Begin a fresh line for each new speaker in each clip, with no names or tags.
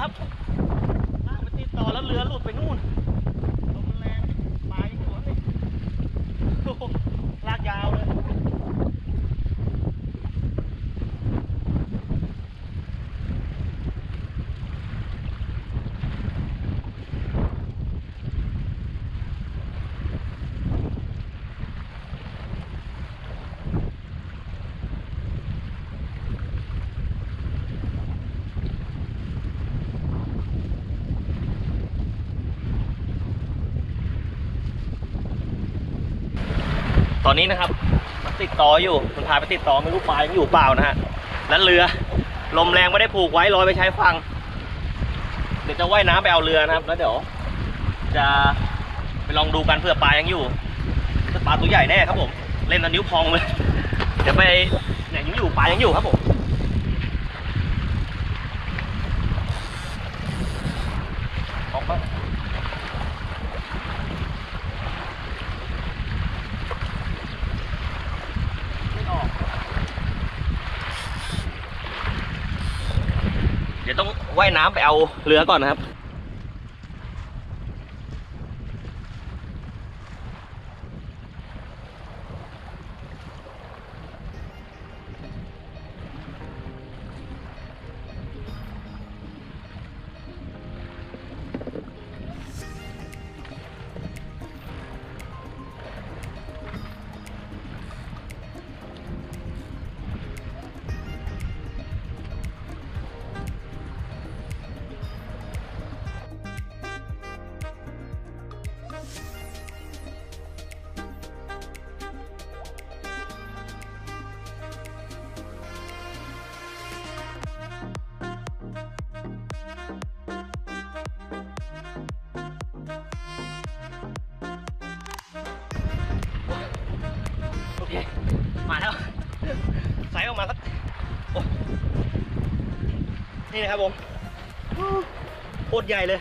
ติดต่อครับลากมันติดต่อแล้วเรือหลุดไปนู่นลมมันแรงปลายังอยู่นี่โอ้โหลากยาวเลย ต อนนี้นะครับมันติดต่ออยู่มันพาไปติดต่อไม่รู้ปลายังอยู่เปล่านะฮะแล้วเรือลมแรงไม่ได้ผูกไว้ลอยไปใช้ฟัง เดี๋ยวจะว่ายน้ำไปเอาเรือนะครับ แล้วเดี๋ยว จะไปลองดูกันเผื่อปลายังอยู่ปลาตัวใหญ่แน่ครับผม เล่นตอนนิ้วพองเลย เดี๋ยวไปเนี่ยยังอยู่ปลายังอยู่ครับผม ออกมา ไม่ออก เดี๋ย ว่ายน้ำไปเอาเรือก่อนนะครับ นี่นะครับผมโคตรใหญ่เลย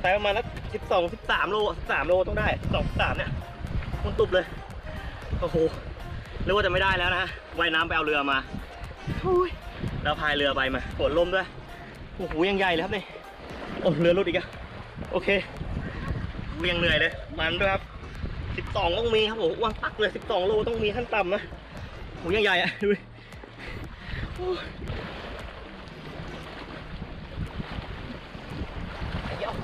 ไซส์ประมาณสักสิบสองสิบสามโลสิบสามโลต้องได้สองสามเนี่ยมันตุบเลยโอ้โหเรียกว่าจะไม่ได้แล้วนะฮะว่ายน้ำไปเอาเรือมาโอ้ยแล้วพายเรือไปมาฝนลมด้วยโอ้โหยังใหญ่เลยครับนี่โอ้เรือรุดอีกอะโอเคเวียงเหนื่อยเลย มันด้วยครับสิบสองต้องมีครับผมอ้วนปักเลยสิบสองโลต้องมีขั้นต่ำนะโหยังใหญ่อะดูดิโอ้ยเดี๋ยว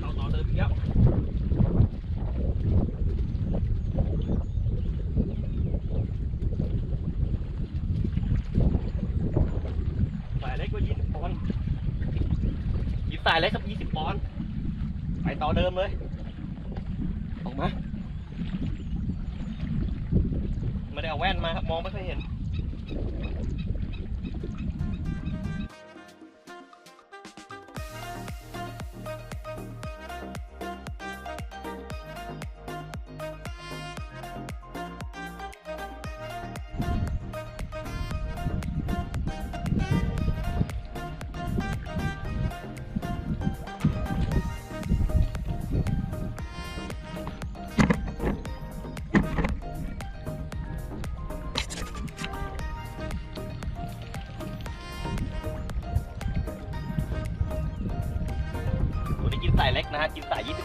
เอาต่อเดินอีกแล้วสายเล็กก็ยี่สิบปอนด์หยิบสายเล็กกับยี่สิบปอนด์ ไปต่อเดิมเลย ออกมา ไม่ได้เอาแว่นมาครับ มองไม่ค่อยเห็น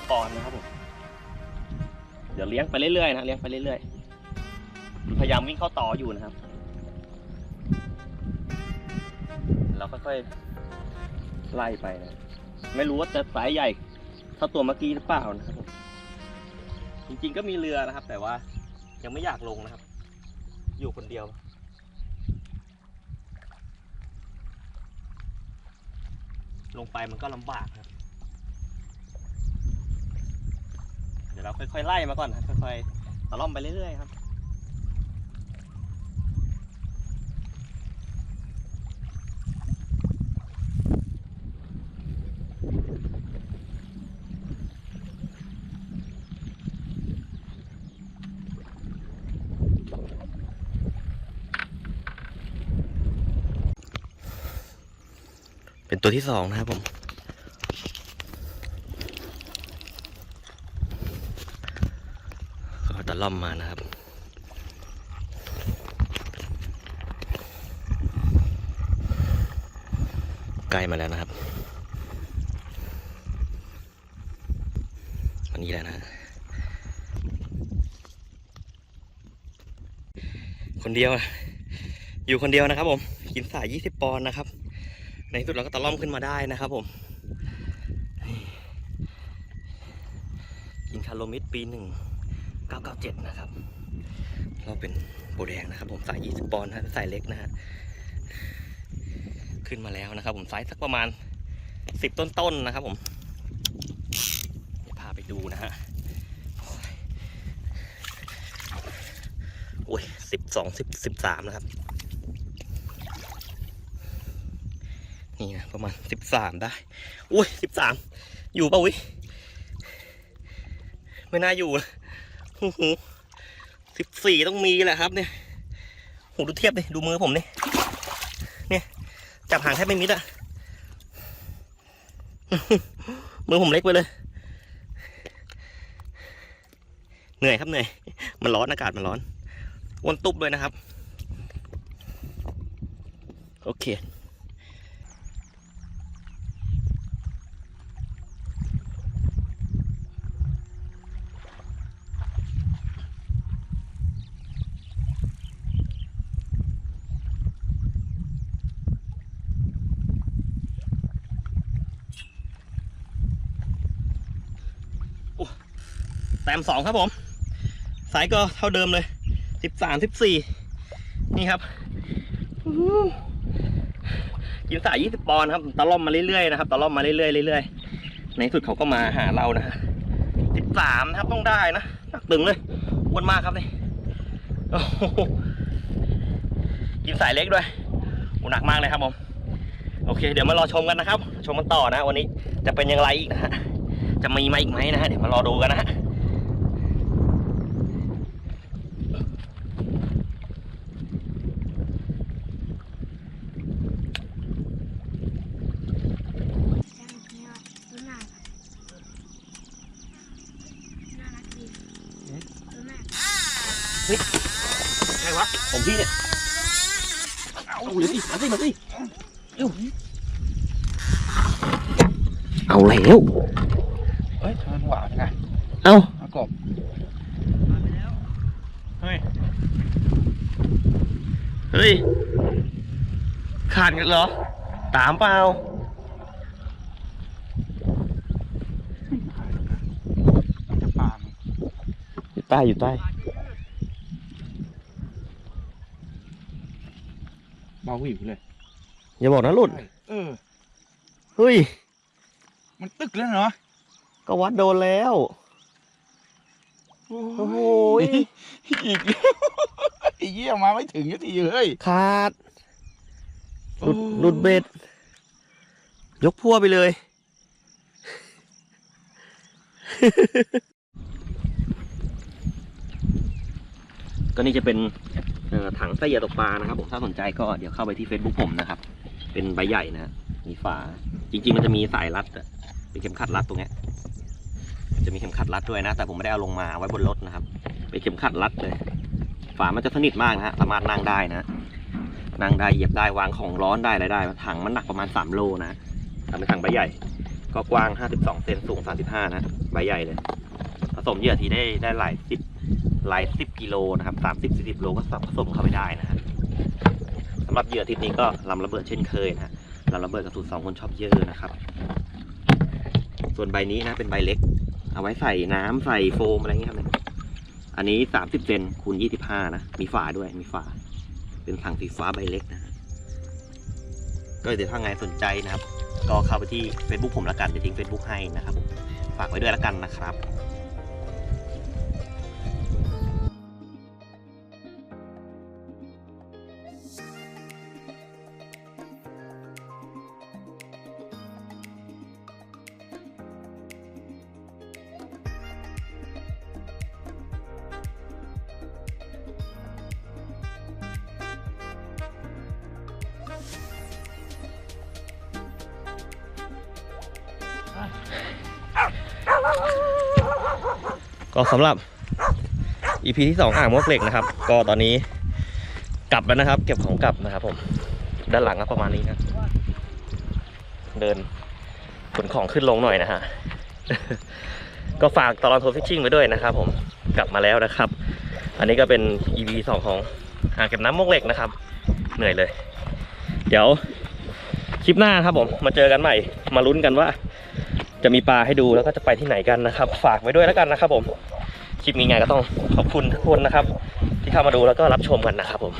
ปอนนะครับผม เดี๋ยวเลี้ยงไปเรื่อยๆนะเลี้ยงไปเรื่อยๆ พยายามวิ่งเข้าต่ออยู่นะครับ เราค่อยๆไล่ไปนะ ไม่รู้ว่าจะสายใหญ่เท่าตัวเมื่อกี้หรือเปล่านะครับผม จริงๆก็มีเรือนะครับ แต่ว่ายังไม่อยากลงนะครับ อยู่คนเดียวลงไปมันก็ลำบากครับ ราค่อยๆไล่มาก่อนค่อยๆตะล่อมไปเรื่อยๆครับเป็นตัวที่สองนะครับผม ล่อมมานะครับ ใกล้มาแล้วนะครับวันนี้แหละนะ คนเดียวอะอยู่คนเดียวนะครับผม กินสาย 20 ปอนด์นะครับ ในที่สุดเราก็ตะล่อมขึ้นมาได้นะครับผมกินคาร์โลมิดปีหนึ่ง เก้าเก้าเจ็ดนะครับ เราเป็นโบแดงนะครับ ผมสาย 20 ปอนด์นะสายเล็กนะฮะ ขึ้นมาแล้วนะครับ ผมไซส์สักประมาณ 10 ต้นๆนนะครับ ผมพาไปดูนะฮะโอ้ยสิบสองสิบสิบสามนะครับ นี่นะประมาณสิบสามได้อุ้ยสิบสามอยู่ป่าวิไม่น่าอยู่นะ โอ้โหสิบสี่ต้องมีแหละครับ เนี่ยโหดูเทียบดิดูมือผมเนี่ยเนี่ย จับหางแทบไม่มิดอะมือผมเล็กไปเลย เหนื่อยครับเหนื่อย มันร้อนอากาศมันร้อนวนตุบเลยนะครับ โอเค แต้มสองครับผม สายก็เท่าเดิมเลยสิบสามสิบสี่นี่ครับกินสายยี่สิบปอนด์ครับตะล่อมมาเรื่อยๆนะครับตะล่อมมาเรื่อยๆเรื่อยๆในที่สุดเขาก็มาหาเรานะฮะสิบสามนะครับต้องได้นะหนักตึงเลยอ้วนมากครับนี่กินสายเล็กด้วยอ้หนักมากเลยครับผมโอเค เดี๋ยวมารอชมกันนะครับ ชมกันต่อนะ วันนี้จะเป็นอย่างไรอีกนะฮะจะมีมาอีกไหมนะฮะเดี๋ยวมารอดูกันนะฮะ
ตัวหน้าน่ารักดีตัวหน้า
ใครวะผมพี่เนี่ยเอาเลยสิมาสิมาสิเอ้าเอาแล้ว
เฮ้ยทำไมหวานไง
เอา
มากบ
เฮ้ยเฮ้ยขาดกันเหรอ ตามเปล่า
จะปาง
อยู่ใต้อยู่ใต้
เบาหวิวเลย
อย่าบอกนะหลุด
เออ
เฮ้ย
มันตึกแล้วเนาะ
ก็วัดโดนแล้ว โอ้โหย
อีกแล้วไอ้เหี้ยมาไม่ถึงสักทีเฮ้ย
ขาด หลุดหลุดเบ็ด ยกพัวไปเลย ก็นี่จะเป็นเอ่อ ถังไส้เหยื่อตกปลานะครับผมถ้าสนใจก็เดี๋ยวเข้าไปที่ Facebook ผมนะครับ เป็นใบใหญ่นะมีฝา จริง ๆ มันจะมีสายรัดเป็นเข็มขัดรัดตรงนี้จะมีเข็มขัดรัดด้วยนะ แต่ผมไม่ได้เอาลงมาเอาไว้บนรถนะครับ เป็นเข็มขัดรัดเลย ฝามันจะสนิทมากนะฮะสามารถนั่งได้นะ นั่งได้เหยียบได้วางของร้อนได้อะไรได้ถังมันหนักประมาณ3โลนะทำเป็นถังใบใหญ่ ก็กว้าง 52 เซนสูง 35 นะ ใบใหญ่เลย ผสมเหยื่อทีได้ได้หลายสิบ หลายสิบกิโลนะครับสามสิบสี่สิบโลก็ผสมเข้าไปได้นะฮะสำหรับเหยื่อทิศนี้ก็ลำระเบิดเช่นเคยนะฮะลำระเบิดกับสูตรสองคนชอบเยอะนะครับ ส่วนใบนี้นะเป็นใบเล็ก เอาไว้ใส่น้ำใส่โฟมอะไรเงี้ยครับเนี่ยอันนี้สามสิบเซนคูณยี่สิบห้านะ มีฝาด้วยมีฝา เป็นถังสีฟ้าใบเล็กนะก็เดี๋ยวถ้าไงสนใจนะครับ ก็เข้าไปที่ Facebook ผมละกันจะทิ้ง Facebook ให้นะครับ ฝากไว้ด้วยละกันนะครับ ก็สำหรับ EP ที่สองอ่างมวกเหล็กนะครับ ก็ตอนนี้กลับแล้วนะครับ เก็บของกลับนะครับผม ด้านหลังก็ประมาณนี้นะ เดินขนของขึ้นลงหน่อยนะฮะ ก็ฝากตลอดโทรฟิชชิ่งไว้ด้วยนะครับผม กลับมาแล้วนะครับ อันนี้ก็เป็น EP สองของอ่างเก็บน้ำมวกเหล็กนะครับ เหนื่อยเลย เดี๋ยวคลิปหน้าครับผม มาเจอกันใหม่ มาลุ้นกันว่า จะมีปลาให้ดูแล้วก็จะไปที่ไหนกันนะครับ ฝากไว้ด้วยแล้วกันนะครับ ผมคลิปนี้ไงก็ต้องขอบคุณทุกคนนะครับ ที่เข้ามาดูแล้วก็รับชมกันนะครับผม